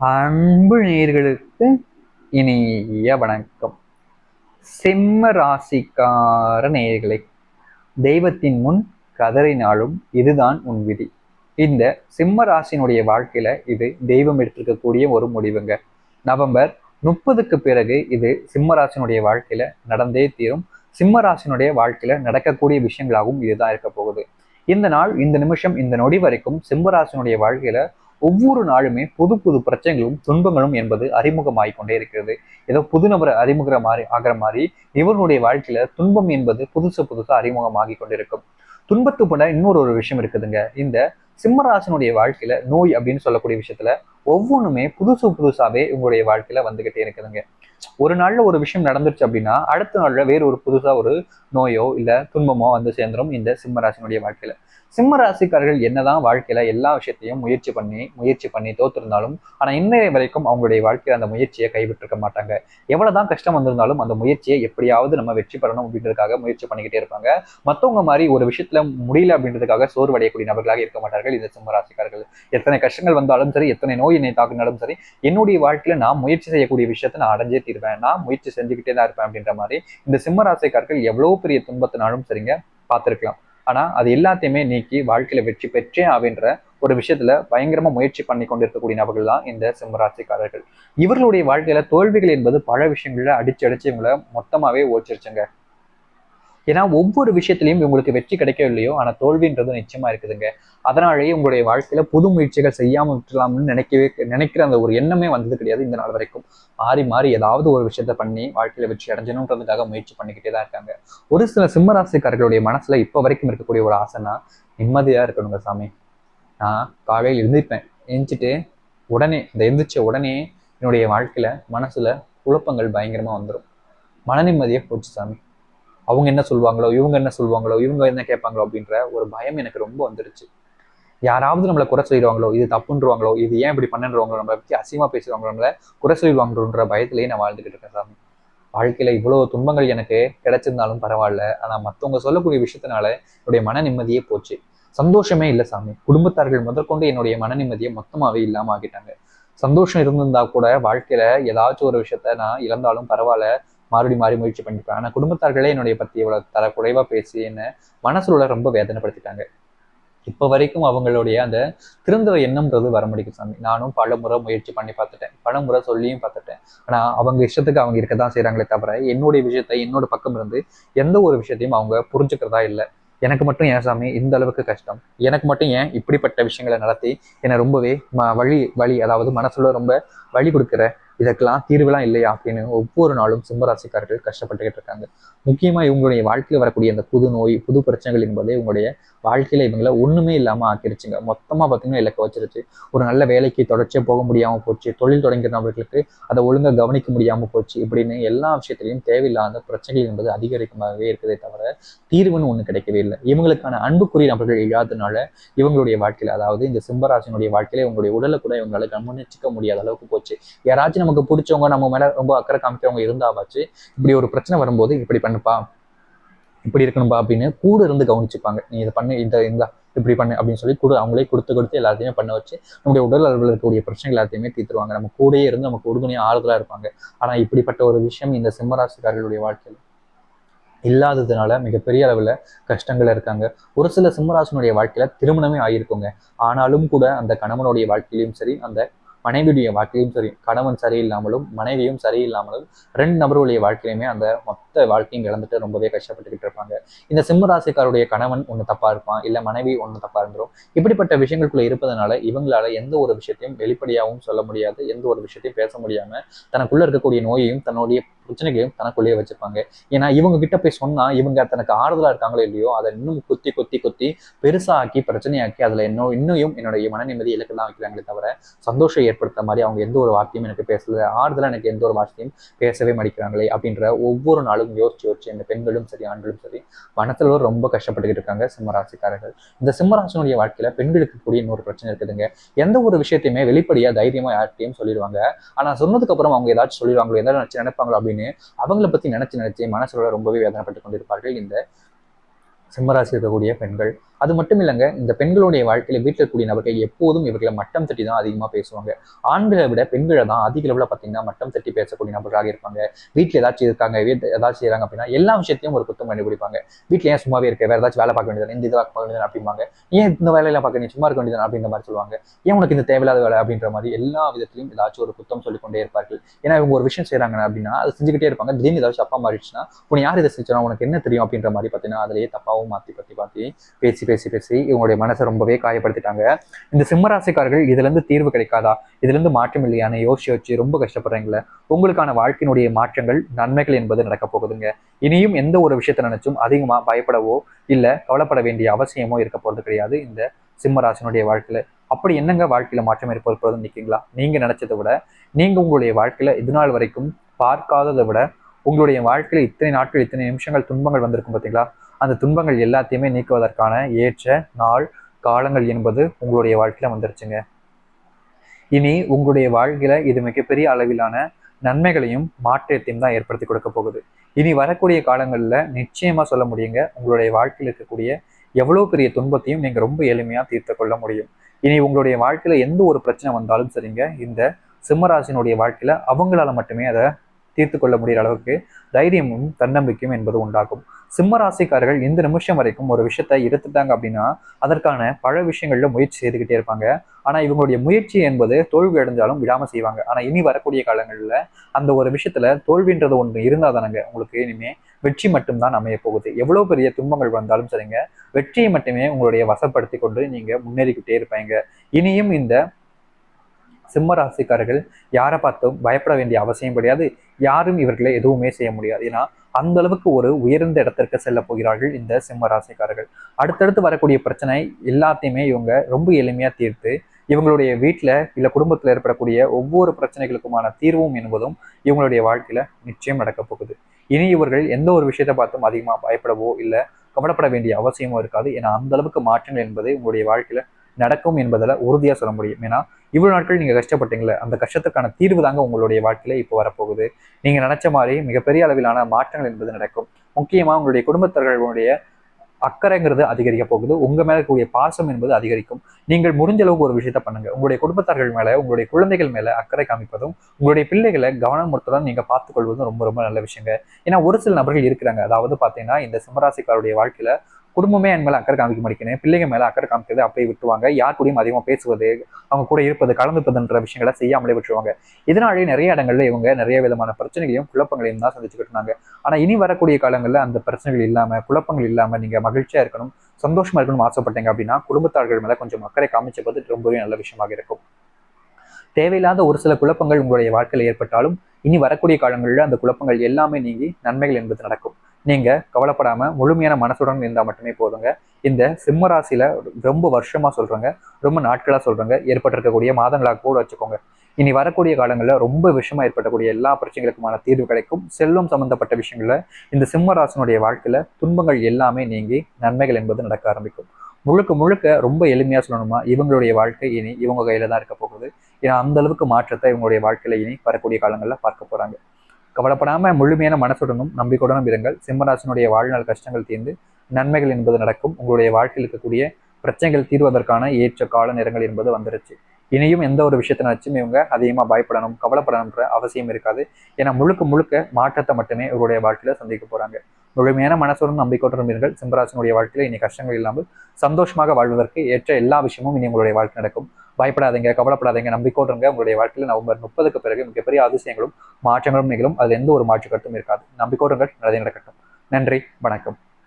அன்பு நேர்களுக்கு இனிய வணக்கம். சிம்ம ராசிக்கார நேர்களை தெய்வத்தின் முன் கதறினாலும் இதுதான் உன் விதி. இந்த சிம்ம ராசினுடைய வாழ்க்கையில இது தெய்வம் எடுத்திருக்கக்கூடிய ஒரு முடிவுங்க. நவம்பர் முப்பதுக்கு பிறகு இது சிம்ம ராசினுடைய வாழ்க்கையில நடந்தே தீரும். சிம்ம ராசினுடைய வாழ்க்கையில நடக்கக்கூடிய விஷயங்களாகவும் இதுதான் இருக்க போகுது. இந்த நாள் இந்த நிமிஷம் இந்த நொடி வரைக்கும் சிம்மராசினுடைய வாழ்க்கையில ஒவ்வொரு நாளுமே புது புது பிரச்சனைகளும் துன்பங்களும் என்பது அறிமுகமாகிக் கொண்டே இருக்கிறது. ஏதோ புது நபரை அறிமுகிற மாதிரி ஆகிற மாதிரி இவர்களுடைய வாழ்க்கையில துன்பம் என்பது புதுசு புதுசா அறிமுகமாகி கொண்டிருக்கும். துன்பத்து துன்பத்துப்பட இன்னொரு ஒரு விஷயம் இருக்குதுங்க. இந்த சிம்மராசனுடைய வாழ்க்கையில நோய் அப்படின்னு சொல்லக்கூடிய விஷயத்துல ஒவ்வொன்றுமே புதுசு புதுசாவே உங்களுடைய வாழ்க்கையில வந்துகிட்டே இருக்குதுங்க. ஒரு நாள்ல ஒரு விஷயம் நடந்துருச்சு அப்படின்னா அடுத்த நாள்ல வேற ஒரு புதுசா ஒரு நோயோ இல்ல துன்பமோ வந்து சேர்ந்துரும் இந்த சிம்மராசினுடைய வாழ்க்கையில. சிம்ம ராசிக்காரர்கள் என்னதான் வாழ்க்கையில எல்லா விஷயத்தையும் முயற்சி பண்ணி முயற்சி பண்ணி தோத்திருந்தாலும் ஆனா இன்னைய வரைக்கும் அவங்களுடைய வாழ்க்கையில அந்த முயற்சியை கைவிட்டிருக்க மாட்டாங்க. எவ்வளவுதான் கஷ்டம் வந்திருந்தாலும் அந்த முயற்சியை எப்படியாவது நம்ம வெற்றி பெறணும் அப்படின்றதுக்காக முயற்சி பண்ணிக்கிட்டே இருப்பாங்க. மத்தவங்க மாதிரி ஒரு விஷயத்துல முடியல அப்படின்றதுக்காக சோர்வடையக்கூடிய நபர்களாக இருக்க மாட்டார்கள் இந்த சிம்ம ராசிக்காரர்கள். எத்தனை கஷ்டங்கள் வந்தாலும் சரி எத்தனை நோய் என்னை தாக்குனாலும் சரி என்னுடைய வாழ்க்கையில நான் முயற்சி செய்யக்கூடிய விஷயத்தை நான் அடைஞ்சே தீர்வேன். நான் முயற்சி செஞ்சுக்கிட்டே தான் இருப்பேன் அப்படின்ற மாதிரி இந்த சிம்மராசிக்காரர்கள் எவ்வளவு பெரிய துன்பத்தினாலும் சரிங்க பார்த்துருக்கலாம். ஆனா அது எல்லாத்தையுமே நீக்கி வாழ்க்கையில வெற்றி பெற்றே ஆகின்ற ஒரு விஷயத்துல பயங்கரமா முயற்சி பண்ணி கொண்டிருக்கக்கூடிய நபர்கள் தான் இந்த சிம்மராசிக்காரர்கள். இவர்களுடைய வாழ்க்கையில தோல்விகள் என்பது பல விஷயங்கள அடிச்சு அடிச்சு இவங்களை மொத்தமாவே ஓச்சிருச்சுங்க. ஏன்னா ஒவ்வொரு விஷயத்திலையும் உங்களுக்கு வெற்றி கிடைக்கவில்லையோ ஆனால் தோல்வின்றது நிச்சயமா இருக்குதுங்க. அதனாலேயே உங்களுடைய வாழ்க்கையில புது முயற்சிகள் செய்யாமல் விட்டுலாம்னு நினைக்கவே நினைக்கிற அந்த ஒரு எண்ணமே வந்தது கிடையாது இந்த நாள் வரைக்கும். மாறி மாறி ஏதாவது ஒரு விஷயத்த பண்ணி வாழ்க்கையில வெற்றி அடைஞ்சணுன்றதுக்காக முயற்சி பண்ணிக்கிட்டே தான் இருக்காங்க. ஒரு சில சிம்மராசிக்காரர்களுடைய மனசுல இப்ப வரைக்கும் இருக்கக்கூடிய ஒரு ஆசைனா நிம்மதியா இருக்கணுங்க சாமி. நான் காலையில் எழுந்திருப்பேன். எழுந்திட்டு உடனே இந்த எந்திரிச்ச உடனே என்னுடைய வாழ்க்கையில மனசுல குழப்பங்கள் பயங்கரமா வந்துடும் மன நிம்மதியை போச்சு சாமி. அவங்க என்ன சொல்லுவாங்களோ இவங்க என்ன சொல்லுவாங்களோ இவங்க என்ன கேட்பாங்களோ அப்படின்ற ஒரு பயம் எனக்கு ரொம்ப வந்துருச்சு. யாராவது நம்மளை குறை சொல்லிடுவாங்களோ இது தப்புன்றவாங்களோ இது ஏன் இப்படி பண்ணுன்றவாங்களோ நம்மளை பற்றி அசிங்கமாக பேசுவாங்களோ நம்மளை குறை சொல்லிடுவாங்கன்ற பயத்திலேயே நான் வாழ்ந்துகிட்டு இருக்கேன் சாமி. வாழ்க்கையில இவ்வளவு துன்பங்கள் எனக்கு கிடைச்சிருந்தாலும் பரவாயில்ல. ஆனால் மற்றவங்க சொல்லக்கூடிய விஷயத்தினால என்னுடைய மன நிம்மதியே போச்சு. சந்தோஷமே இல்லை சாமி. குடும்பத்தார்கள் முதற்கொண்டு என்னுடைய மன நிம்மதியை மொத்தமாகவே இல்லாமல் ஆகிட்டாங்க சந்தோஷம் இருந்திருந்தா கூட வாழ்க்கையில ஏதாச்சும் ஒரு விஷயத்த நான் இழந்தாலும் பரவாயில்ல. மாறுபடி மாறி முயற்சி பண்ணிப்பேன் ஆனா குடும்பத்தார்களே என்னுடைய பத்தி இவ்வளவு தர குறைவா பேசி என்ன மனசுல ரொம்ப வேதனைப்படுத்திட்டாங்க. இப்ப வரைக்கும் அவங்களுடைய அந்த திருந்த எண்ணம்ன்றது வர முடியும் சாமி. நானும் பல முறை முயற்சி பண்ணி பார்த்துட்டேன். பல முறை சொல்லியும் பார்த்துட்டேன். ஆனா அவங்க இஷ்டத்துக்கு அவங்க இருக்கதான் செய்யறாங்களே தவிர என்னுடைய விஷயத்த என்னோட பக்கம் இருந்து எந்த ஒரு விஷயத்தையும் அவங்க புரிஞ்சுக்கிறதா இல்லை. எனக்கு மட்டும் ஏன் சாமி? இந்த அளவுக்கு கஷ்டம். எனக்கு மட்டும் ஏன் இப்படிப்பட்ட விஷயங்களை நடத்தி என்னை ரொம்பவே ம வழி வழி அதாவது மனசுல ரொம்ப வழி கொடுக்குற இதற்கெல்லாம் தீர்வுலாம் இல்லையா அப்படின்னு ஒவ்வொரு நாளும் சிம்மராசிக்காரர்கள் கஷ்டப்பட்டுக்கிட்டு இருக்காங்க. முக்கியமா இவங்களுடைய வாழ்க்கையில் வரக்கூடிய அந்த புது நோய் புது பிரச்சனைகள் என்பதே இவங்களுடைய வாழ்க்கையில இவங்கள ஒண்ணுமே இல்லாம ஆக்கிருச்சுங்க. மொத்தமா பார்த்தீங்கன்னா இலக்க வச்சிருச்சு. ஒரு நல்ல வேலைக்கு தொடர்ச்சியா போக முடியாம போச்சு. தொழில் தொடங்கிற நபர்களுக்கு அதை ஒழுங்கா கவனிக்க முடியாம போச்சு இப்படின்னு எல்லா விஷயத்திலையும் தேவையில்லாத பிரச்சனைகள் என்பது அதிகரிக்கமாகவே இருக்குதே தவிர தீர்வுன்னு ஒண்ணு கிடைக்கவே இல்லை. இவங்களுக்கான அன்புக்குரிய நபர்கள் இல்லாததுனால இவங்களுடைய வாழ்க்கையில அதாவது இந்த சிம்மராசினுடைய வாழ்க்கையில இவங்களுடைய உடலை கூட இவங்களால கவனிச்சிக்க முடியாத அளவுக்கு போச்சு. யாராச்சும் நமக்கு பிடிச்சவங்க நம்ம மேல ரொம்ப அக்கறை காமிக்கிறவங்க இருந்தாவாச்சு இப்படி ஒரு பிரச்சனை வரும்போது இப்படி பண்ணுப்பா இப்படி இருக்கணும்பா அப்படின்னு கூட இருந்து கவனிச்சுப்பாங்க. நீ இதை பண்ணு இந்த இந்த இப்படி பண்ணு அப்படின்னு சொல்லி கூட அவங்களே கொடுத்து கொடுத்து எல்லாத்தையுமே பண்ண வச்சு நம்முடைய உடல் அளவில் இருக்கக்கூடிய பிரச்சனை எல்லாத்தையுமே தீர்த்துருவாங்க. நம்ம கூடயே இருந்து நமக்கு உறுதுணையாக ஆறுதலாக இருப்பாங்க. ஆனா இப்படிப்பட்ட ஒரு விஷயம் இந்த சிம்மராசிக்காரர்களுடைய வாழ்க்கையில் இல்லாததுனால மிகப்பெரிய அளவில் கஷ்டங்கள் இருக்காங்க. ஒரு சில சிம்மராசனுடைய வாழ்க்கையில திருமணமே ஆகியிருக்குங்க ஆனாலும் கூட அந்த கணவனுடைய வாழ்க்கையிலும் சரி அந்த மனைவியுடைய வாழ்க்கையும் சரி கணவன் சரியில்லாமலும் மனைவியும் சரியில்லாமலும் ரெண்டு நபர்களுடைய வாழ்க்கையுமே அந்த மொத்த வாழ்க்கையும் இழந்துட்டு ரொம்பவே கஷ்டப்பட்டுக்கிட்டு இருப்பாங்க. இந்த சிம்ம ராசிக்காருடைய கணவன் ஒன்று தப்பா இருப்பான் இல்லை மனைவி ஒன்று தப்பா இருந்துரும். இப்படிப்பட்ட விஷயங்களுக்குள்ள இருப்பதனால இவங்களால எந்த ஒரு விஷயத்தையும் வெளிப்படையாகவும் சொல்ல முடியாது எந்த ஒரு விஷயத்தையும் பேச முடியாம தனக்குள்ள இருக்கக்கூடிய நோயையும் தன்னுடைய பிரச்சனைகளையும் தனக்குள்ளேயே வச்சுப்பாங்க ஏன்னா இவங்க கிட்ட போய் சொன்னா இவங்க தனக்கு ஆறுதலா இருக்காங்களோ இல்லையோ அதை இன்னும் குத்தி கொத்தி கொத்தி பெருசா ஆக்கி பிரச்சனையாக்கி அதுல இன்னும் இன்னும் என்னுடைய மன நிம்மதி இலக்கெல்லாம் வைக்கிறாங்களே தவிர சந்தோஷம் ஏற்படுத்த மாதிரி அவங்க எந்த ஒரு வார்த்தையும் எனக்கு பேசல ஆறுதலா எனக்கு எந்த ஒரு வார்த்தையும் பேசவே மாட்டேங்கிறாங்களே அப்படின்ற ஒவ்வொரு நாளும் யோசிச்சு யோசிச்சு இந்த பெண்களும் சரி ஆண்களும் சரி மனத்துல ரொம்ப கஷ்டப்பட்டுக்கிட்டு இருக்காங்க சிம்மராசிக்காரர்கள். இந்த சிம்மராசினுடைய வாழ்க்கையில பெண்களுக்கு கூடிய இன்னொரு பிரச்சனை இருக்குதுங்க. எந்த ஒரு விஷயத்தையுமே வெளிப்படையா தைரியமா யார்கிட்டையும் சொல்லிடுவாங்க. ஆனா சொன்னதுக்கு அப்புறம் அவங்க ஏதாச்சும் சொல்லிடுவாங்களோ ஏதாவது நினைப்பாங்களோ அப்படின்னு அவங்கள பத்தி நினைச்சு நினைச்சு மனசுல ரொம்பவே வேதனைப்பட்டு கொண்டிருப்பார்கள் இந்த சிம்மராசி இருக்கக்கூடிய பெண்கள். அது மட்டும் இல்லைங்க இந்த பெண்களுடைய வாழ்க்கையில வீட்டில் இருக்கக்கூடிய நபர்கள் எப்போதும் இவர்களை மட்டம் தட்டி தான் அதிகமாக பேசுவாங்க. ஆண்களை விட பெண்களை தான் அதிக அளவில் பார்த்தீங்கன்னா மட்டம் தட்டி பேசக்கூடிய நபர்களாக இருப்பாங்க. வீட்டில் ஏதாச்சும் இருக்காங்க வீட்டு ஏதாச்சும் செய்கிறாங்க அப்படின்னா எல்லா விஷயத்தையும் ஒரு குத்தம் கண்டுபிடிப்பாங்க. வீட்டில் ஏன் சும்மாவே இருக்க வேற ஏதாச்சும் வேலை பார்க்க வேண்டியது இந்த இதை பார்க்க வேண்டியது அப்படிம்பாங்க. ஏன் இந்த வேலையெல்லாம் பார்க்க நீ சும்மா இருக்க வேண்டியது அப்படின்ற மாதிரி சொல்லுவாங்க. ஏன் உனக்கு இந்த தேவையில்லாத வேலை அப்படின்ற மாதிரி எல்லா விதத்திலையும் ஏதாச்சும் ஒரு குத்தம் சொல்லிக்கொண்டே இருப்பார்கள். ஏன்னா இவங்க ஒரு விஷயம் செய்கிறாங்க அப்படின்னா அதை செஞ்சுக்கிட்டே இருப்பாங்க. திடீர்னு ஏதாச்சும் அப்பா மாறிடுச்சுன்னா உன்னை யார் இதை செஞ்சா உனக்கு என்ன தெரியும் அப்படின்ற மாதிரி பார்த்தீங்கன்னா அதிலேயே தப்பாவும் மாற்றி பற்றி பார்த்து பேசி பேசி பேசி இவங்களுடைய மனசை ரொம்பவே காயப்படுத்திட்டாங்க. இந்த சிம்மராசிக்காரர்கள் இதுல இருந்து தீர்வு கிடைக்காதா? இதுல இருந்து மாற்றம் இல்லையான்னு யோசிச்சு வச்சு ரொம்ப கஷ்டப்படுறீங்களே? உங்களுக்கான வாழ்க்கையினுடைய மாற்றங்கள் நன்மைகள் என்பது நடக்க போகுதுங்க. இனியும் எந்த ஒரு விஷயத்தை நினைச்சும் அதிகமா பயப்படவோ இல்லை கவலைப்பட வேண்டிய அவசியமோ இருக்க போகிறது கிடையாது இந்த சிம்மராசினுடைய வாழ்க்கையில். அப்படி என்னங்க வாழ்க்கையில் மாற்றம் ஏற்படுறது நிற்கீங்களா நீங்கள் நினச்சதை விட நீங்கள் உங்களுடைய வாழ்க்கையில் இது நாள் வரைக்கும் பார்க்காததை விட உங்களுடைய வாழ்க்கையில் இத்தனை நாட்கள் இத்தனை நிமிஷங்கள் துன்பங்கள் வந்திருக்கும் பார்த்தீங்களா? அந்த துன்பங்கள் எல்லாத்தையுமே நீக்குவதற்கான ஏற்ற நாள் காலங்கள் என்பது உங்களுடைய வாழ்க்கையில் வந்துருச்சுங்க. இனி உங்களுடைய வாழ்க்கையில் இது மிகப்பெரிய அளவிலான நன்மைகளையும் மாற்றத்தையும் தான் ஏற்படுத்தி கொடுக்க போகுது. இனி வரக்கூடிய காலங்களில் நிச்சயமாக சொல்ல முடியுங்க உங்களுடைய வாழ்க்கையில் இருக்கக்கூடிய எவ்வளோ பெரிய துன்பத்தையும் நீங்கள் ரொம்ப எளிமையாக தீர்த்து கொள்ள முடியும். இனி உங்களுடைய வாழ்க்கையில் எந்த ஒரு பிரச்சனை வந்தாலும் சரிங்க இந்த சிம்மராசினுடைய வாழ்க்கையில் அவங்களால மட்டுமே அதை தீர்த்து கொள்ள முடிகிற அளவுக்கு தைரியமும் தன்னம்பிக்கையும் என்பது உண்டாகும். சிம்ம ராசிக்காரர்கள் இந்த நிமிஷம் வரைக்கும் ஒரு விஷயத்தை எடுத்துட்டாங்க அப்படின்னா அதற்கான பல விஷயங்கள்ல முயற்சி செய்துக்கிட்டே இருப்பாங்க. ஆனா இவங்களுடைய முயற்சி என்பது தோல்வி அடைஞ்சாலும் விடாம செய்வாங்க. ஆனா இனி வரக்கூடிய காலங்களில் அந்த ஒரு விஷயத்துல தோல்வின்றது ஒன்று இருந்தால் தானங்க உங்களுக்கு இனிமே வெற்றி மட்டும்தான் அமைய போகுது. எவ்வளவு பெரிய துன்பங்கள் வந்தாலும் சரிங்க வெற்றியை மட்டுமே உங்களுடைய வசப்படுத்தி கொண்டு நீங்க முன்னேறிக்கிட்டே இருப்பீங்க. இனியும் இந்த சிம்ம ராசிக்காரர்கள் யாரை பார்த்தும் பயப்பட வேண்டிய அவசியம் கிடையாது. யாரும் இவர்களை எதுவுமே செய்ய முடியாது. ஏன்னா அந்த அளவுக்கு ஒரு உயர்ந்த இடத்திற்கு செல்ல போகிறார்கள் இந்த சிம்ம ராசிக்காரர்கள். அடுத்தடுத்து வரக்கூடிய பிரச்சனை எல்லாத்தையுமே இவங்க ரொம்ப எளிமையா தீர்த்து இவங்களுடைய வீட்டில் இல்லை குடும்பத்தில் ஏற்படக்கூடிய ஒவ்வொரு பிரச்சனைகளுக்குமான தீர்வும் என்பதும் இவங்களுடைய வாழ்க்கையில் நிச்சயம் நடக்க போகுது. இனி இவர்கள் எந்த ஒரு விஷயத்தை பார்த்தும் அதிகமாக பயப்படவோ இல்லை கவலைப்பட வேண்டிய அவசியமோ இருக்காது. ஏன்னா அந்த அளவுக்கு மாற்றங்கள் என்பது உங்களுடைய வாழ்க்கையில் நடக்கும் என்பதில் உறுதியாக சொல்ல முடியும். ஏன்னா இவ்வளவு நாட்கள் நீங்க கஷ்டப்பட்டீங்களே அந்த கஷ்டத்துக்கான தீர்வு தாங்க உங்களுடைய வாழ்க்கையில இப்போ வரப்போகுது. நீங்க நினைச்ச மாதிரி மிகப்பெரிய அளவிலான மாற்றங்கள் என்பது நடக்கும். முக்கியமா உங்களுடைய குடும்பத்தர்களுடைய அக்கறைங்கிறது அதிகரிக்க போகுது. உங்க மேல இருக்கக்கூடிய பாசம் என்பது அதிகரிக்கும். நீங்கள் முடிஞ்ச அளவுக்கு ஒரு விஷயத்த பண்ணுங்க. உங்களுடைய குடும்பத்தார்கள் மேல உங்களுடைய குழந்தைகள் மேல அக்கறை காமிப்பதும் உங்களுடைய பிள்ளைகளை கவனம் முறுத்ததும் நீங்க பார்த்துக்கொள்வதும் ரொம்ப ரொம்ப நல்ல விஷயங்க. ஏன்னா ஒரு சில நபர்கள் இருக்கிறாங்க. அதாவது பாத்தீங்கன்னா இந்த சிம்மராசிக்காருடைய வாழ்க்கையில குடும்பமே என் மேலே அக்கறை காமிக்க மாட்டேங்கிறேன் பிள்ளைங்க மேலே அக்கறை காமிக்கிறது அப்படியே விட்டுருவாங்க. யார் கூடயும் அதிகமாக பேசுவது அவங்க கூட இருப்பது கலந்துப்பதுன்ற விஷயங்களை செய்யாமலே விட்டுருவாங்க. இதனாலேயே நிறைய இடங்கள்ல இவங்க நிறைய விதமான பிரச்சனைகளையும் குழப்பங்களையும் தான் சந்திச்சுக்கிட்டு இருந்தாங்க. ஆனால் இனி வரக்கூடிய காலங்களில் அந்த பிரச்சனைகள் இல்லாமல் குழப்பங்கள் இல்லாமல் நீங்கள் மகிழ்ச்சியாக இருக்கணும் சந்தோஷமா இருக்கணும்னு ஆசைப்பட்டீங்க அப்படின்னா குடும்பத்தார்கள் மேலே கொஞ்சம் அக்கறை காமிச்சபோது ரொம்பவே நல்ல விஷயமாக இருக்கும். தேவையில்லாத ஒரு சில குழப்பங்கள் உங்களுடைய வாழ்க்கையில் ஏற்பட்டாலும் இனி வரக்கூடிய காலங்களில் அந்த குழப்பங்கள் எல்லாமே நீங்கி நன்மைகள் என்பது நடக்கும். நீங்கள் கவலைப்படாமல் முழுமையான மனசுடன் இருந்தால் மட்டுமே போதுங்க. இந்த சிம்மராசியில் ரொம்ப வருஷமாக சொல்கிறேங்க ரொம்ப நாட்களாக சொல்கிறேங்க ஏற்பட்டிருக்கக்கூடிய மாதங்களாக கூட வச்சுக்கோங்க. இனி வரக்கூடிய காலங்களில் ரொம்ப விஷயமா ஏற்படக்கூடிய எல்லா பிரச்சனைகளுக்குமான தீர்வு கிடைக்கும். செல்வம் சம்பந்தப்பட்ட விஷயங்களில் இந்த சிம்மராசனுடைய வாழ்க்கையில் துன்பங்கள் எல்லாமே நீங்கி நன்மைகள் என்பது நடக்க ஆரம்பிக்கும். முழுக்க முழுக்க ரொம்ப எளிமையாக சொல்லணுமா இவங்களுடைய வாழ்க்கை இனி இவங்க கையில் தான் இருக்க போகுது. ஏன்னா அந்த அளவுக்கு மாற்றத்தை இவங்களுடைய வாழ்க்கையில் இனி வரக்கூடிய காலங்களில் பார்க்க போகிறாங்க கவலைப்படாமல் முழுமையான மனசுடனும் நம்பிக்கையுடனும் இருங்கள். சிம்மராசனுடைய வாழ்நாள் கஷ்டங்கள் தீர்ந்து நன்மைகள் என்பது நடக்கும். உங்களுடைய வாழ்க்கையில் இருக்கக்கூடிய பிரச்சனைகள் தீர்வதற்கான ஏற்ற கால நேரங்கள் என்பது வந்துருச்சு. இனியும் எந்த ஒரு விஷயத்தினாச்சும் இவங்க அதிகமாக பயப்படணும் கவலைப்படணுன்ற அவசியம் இருக்காது. ஏன்னா முழுக்க முழுக்க மாற்றத்தை மட்டுமே இவருடைய வாழ்க்கையில் சந்திக்க போகிறாங்க முழுமையான மனசுடன் நம்பிக்கையுடன் இருங்கள். சிம்மராசினுடைய வாழ்க்கையில் இனி கஷ்டங்கள் இல்லாமல் சந்தோஷமாக வாழ்வதற்கு ஏற்ற எல்லா விஷயமும் இனி உங்களுடைய வாழ்க்கை நடக்கும். பயப்படாதீங்க கவலைப்படாதீங்க நம்பிக்கையோடுங்க. உங்களுடைய வாழ்க்கையில் நவம்பர் முப்பதுக்கு பிறகு மிகப்பெரிய அதிசயங்களும் மாற்றங்களும் நிகழும். அது எந்த ஒரு மாற்று கருத்தும் இருக்காது. நம்பிக்கோடுங்கள் நல்லதே நடக்கட்டும். நன்றி வணக்கம்.